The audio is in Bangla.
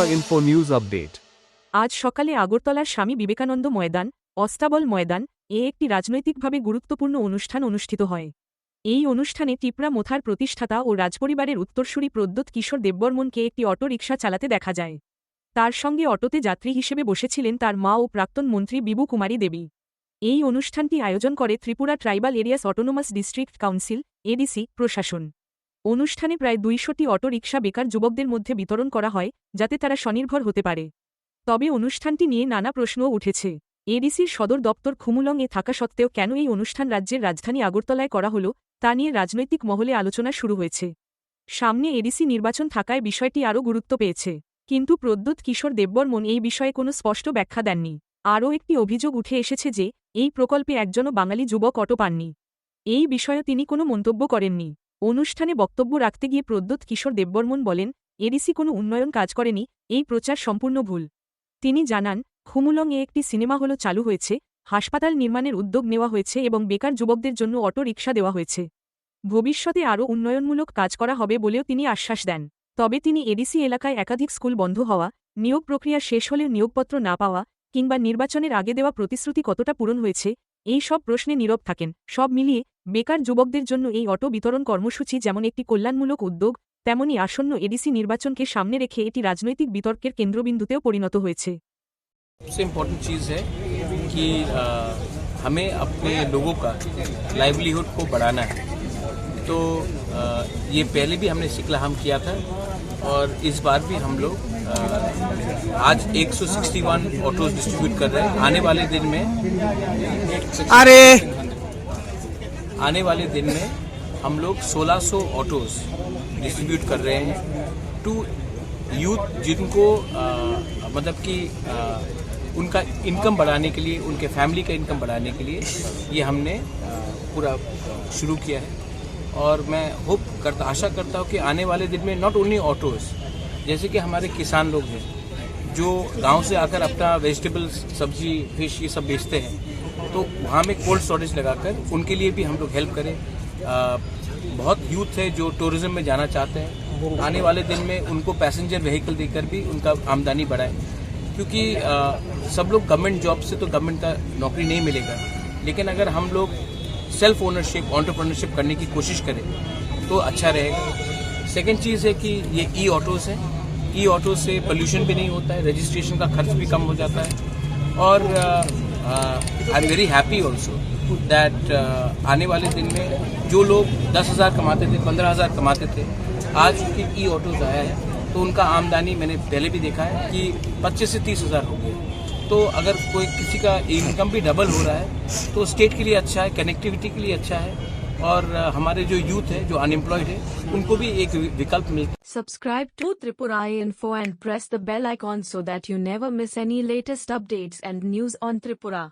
Tripura Info News Update. আজ সকালে আগরতলার স্বামী বিবেকানন্দ ময়দান, অস্তাবল ময়দান, এ একটি রাজনৈতিকভাবে গুরুত্বপূর্ণ অনুষ্ঠান অনুষ্ঠিত হয়। এই অনুষ্ঠানে টিপরা মোথার প্রতিষ্ঠাতা ও রাজপরিবারের উত্তরসূরি প্রদ্যোৎ কিশোর দেববর্মনকে একটি অটো রিকশা চালাতে দেখা যায়। তার সঙ্গে অটোতে যাত্রী হিসেবে বসেছিলেন তার মা ও প্রাক্তন মন্ত্রী বিবু কুমারী দেবী। এই অনুষ্ঠানটি আয়োজন করে Tripura tribal areas autonomous district council, ADC, প্রশাসন। অনুষ্ঠানে প্রায় দুইশোটি অটো রিকশা বেকার যুবকদের মধ্যে বিতরণ করা হয়, যাতে তারা স্বনির্ভর হতে পারে। তবে অনুষ্ঠানটি নিয়ে নানা প্রশ্নও উঠেছে। এডিসির সদর দপ্তর খুমুলংয়ে থাকা সত্ত্বেও কেন এই অনুষ্ঠান রাজ্যের রাজধানী আগরতলায় করা হল, তা নিয়ে রাজনৈতিক মহলে আলোচনা শুরু হয়েছে। সামনে এডিসি নির্বাচন থাকায় বিষয়টি আরও গুরুত্ব পেয়েছে। কিন্তু প্রদ্যুৎ কিশোর দেববর্মন এই বিষয়ে কোনো স্পষ্ট ব্যাখ্যা দেননি। আরও একটি অভিযোগ উঠে এসেছে যে, এই প্রকল্পে একজনও বাঙালি যুবক অটো পাননি। এই বিষয়ে তিনি কোনো মন্তব্য করেননি। অনুষ্ঠানে বক্তব্য রাখতে গিয়ে প্রদ্যুৎ কিশোর দেববর্মন বলেন, এডিসি কোনো উন্নয়ন কাজ করেনি, এই প্রচার সম্পূর্ণ ভুল। তিনি জানান খুমুলং এ একটি সিনেমা হল চালু হয়েছে, হাসপাতাল নির্মাণের উদ্যোগ নেওয়া হয়েছে এবং বেকার যুবকদের জন্য অটো রিকশা দেওয়া হয়েছে। ভবিষ্যতে আরও উন্নয়নমূলক কাজ করা হবে বলেও তিনি আশ্বাস দেন। তবে তিনি এডিসি এলাকায় একাধিক স্কুল বন্ধ হওয়া, নিয়োগ প্রক্রিয়া শেষ হলেও নিয়োগপত্র না পাওয়া, কিংবা নির্বাচনের আগে দেওয়া প্রতিশ্রুতি কতটা পূরণ হয়েছে, এই সব প্রশ্নে নীরব থাকেন। সব মিলিয়ে বেকার যুবকদের জন্য এই অটো বিতরণ কর্মসূচি যেমন একটি কল্যাণমূলক উদ্যোগ তেমনি আসন্ন এডিসি নির্বাচনকে সামনে রেখে এটি রাজনৈতিক বিতর্কের কেন্দ্রবিন্দুতেও পরিণত হয়েছে सबसे इम्पोर्टेंट चीज़ है कि अ, हमें अपने लोगों का लाइवलीहुड को बढ़ाना है तो अ, ये पहले भी हमने सिकलाहम किया था और इस बार भी हम लोग अ, आज 161 ऑटोज डिस्ट्रीब्यूट कर रहे हैं आने वाले दिन में अरे आने वाले दिन में हम लोग 1600 ऑटोज डिस्ट्रीब्यूट कर रहे हैं टू यूथ जिनको अ, मतलब कि उनका इनकम बढ़ाने के लिए उनके फैमिली का इनकम बढ़ाने के लिए ये हमने पूरा शुरू किया है। और मैं होप करता आशा करता हूँ कि आने वाले दिन में नॉट ओनली ऑटोज जैसे कि हमारे किसान लोग हैं जो गाँव से आकर अपना वेजिटेबल्स सब्ज़ी फ़िश ये सब बेचते हैं तो वहाँ में कोल्ड स्टोरेज लगाकर उनके लिए भी हम लोग हेल्प करें। आ, बहुत यूथ है जो टूरिज़्म में जाना चाहते हैं। आने वाले दिन में उनको पैसेंजर व्हीकल देकर भी उनका आमदनी बढ़ाएँ। क्योंकि आ, सब लोग गवर्नमेंट जॉब से तो गवर्नमेंट का नौकरी नहीं मिलेगा। लेकिन अगर हम लोग सेल्फ ओनरशिप ऑन्टरप्रनरशिप करने की कोशिश करें तो अच्छा रहेगा। सेकेंड चीज़ है कि ये ई ऑटोज हैं। ई ऑटो से पोल्यूशन भी नहीं होता है रजिस्ट्रेशन का खर्च भी कम हो जाता है। और I am very happy also that आने वाले दिन में जो लोग दस हज़ार कमाते थे, पंद्रह हज़ार कमाते थे, आज चूँकि ई ऑटोज आया है तो उनका आमदनी मैंने पहले भी देखा है कि पच्चीस से तीस हज़ार हो गया। तो अगर कोई किसी का इनकम भी डबल हो रहा है तो स्टेट के लिए अच्छा है कनेक्टिविटी के लिए अच्छा है और हमारे जो यूथ है, जो अनएम्प्लॉयड है, उनको भी एक विकल्प मिलता है subscribe to Tripura info and press the bell icon so that you never miss any latest updates and news on Tripura